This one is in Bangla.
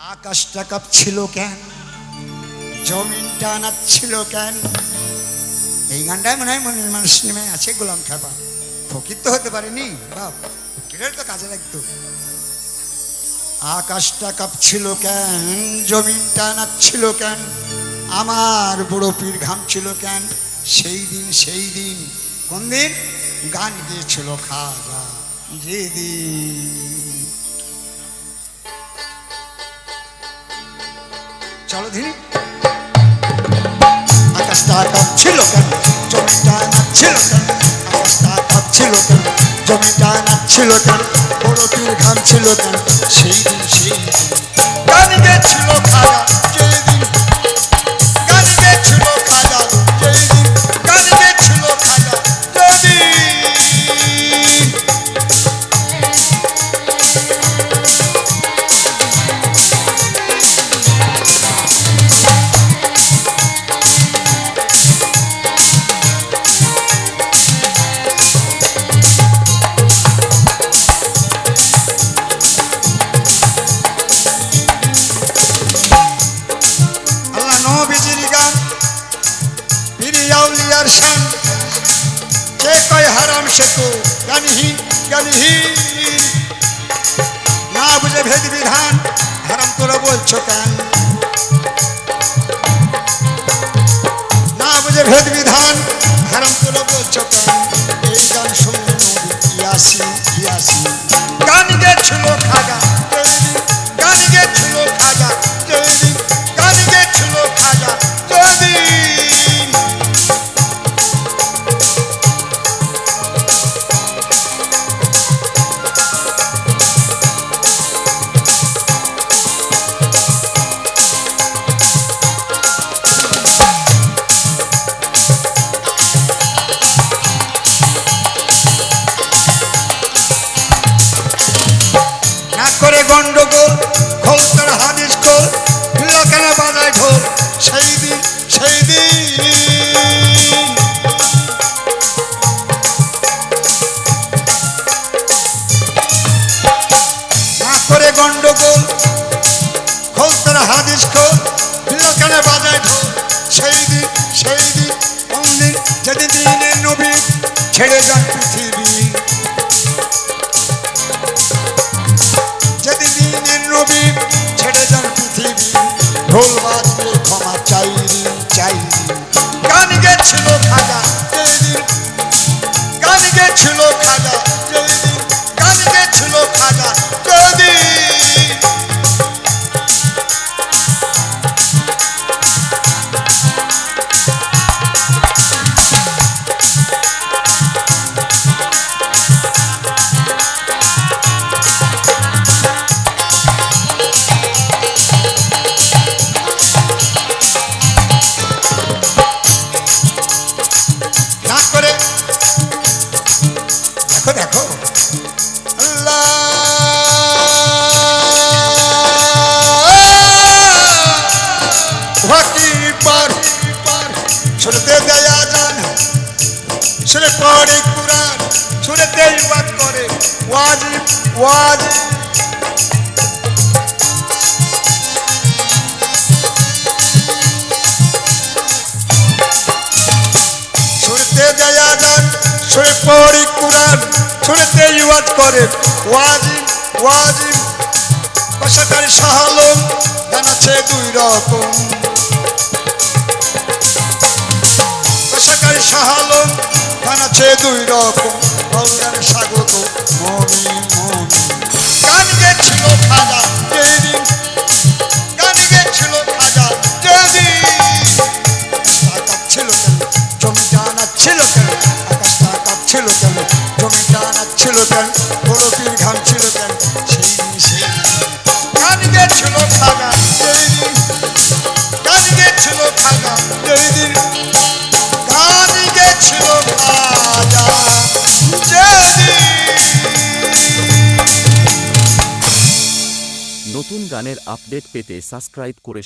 আকাশটা কাঁপছিল কেন? জমিনটা নাচছিল কেন? এই গানটাই মনে হয় মনের মানুষ সিনেমায় আছে গোলাম খাবা। ফকির তো হতে পারেনি, বাপ, ফকিরের তো কাজে লাগতো আকাশটা কাঁপছিল কেন? জমিনটা নাচছিল কেন? আমার বড় পীর ঘামছিল কেন? সেই দিন সেই দিন কোন দিন গান গিয়েছিল খাজা যেদিন। চলো ধীরে। আকাশটা কাঁপছিল কেন? জমিটা নাচছিল কেন? আকাশটা কাঁপছিল কেন? জমিটা নাচছিল কেন? বড় পীর ঘামছিল কেন? সেই আউলিয়ার শান যে কয় হারাম তো জ্ঞানহীন জ্ঞানহীন না বুঝে ভেদ বিধান, হারাম তোরা বলছো কেন? না বুঝে ভেদ বিধান, হারাম তোরা বলছো কেন? এই গান শুনলে নবী ইয়াসি ইয়াসি গান গেছিল খাজা হাদিস খোল বাজায় সেই দিন সেই দিন কোন দিন যেদিন দিনের নবী ছেড়ে যান পৃথিবী। যেদিন দিনের নবী ছেড়ে যান পৃথিবী, ঢোল বাজবে, ক্ষমা চাই চাই। গান গেছিল খাজা যেদিন গান গেছিল খাজা। শুনতে দেয়া যান শুনে পড়ে কুরআন শুনতে ইবাদ করে। ওয়াজিব ওয়াজিব। শুনতে দেয়া যান শুনে পড়ি কুরআন শুনতে ইবাদ করে। ওয়াজিব ওয়াজিব। পেশাকারী শাহালম জানাচ্ছে দুই রকম। জানাচ্ছে দুই রকম বললেন স্বাগত। মমি মমি। গান গেছিল খাজা, যেদিন গান গেছিল খাজা, যেদিন। ছিল কেন? জমিটা নাচ্ছিল কেন? আকাশটা কাঁপছিল কেন? জমিটা নাচ্ছিল কেন? বড় পীর ঘামছিল কেন? সেই দিন, সেই গান গেছিল খাজা সেই দিন গান গেছিল খাজা নতুন গানের আপডেট পেতে সাবস্ক্রাইব করে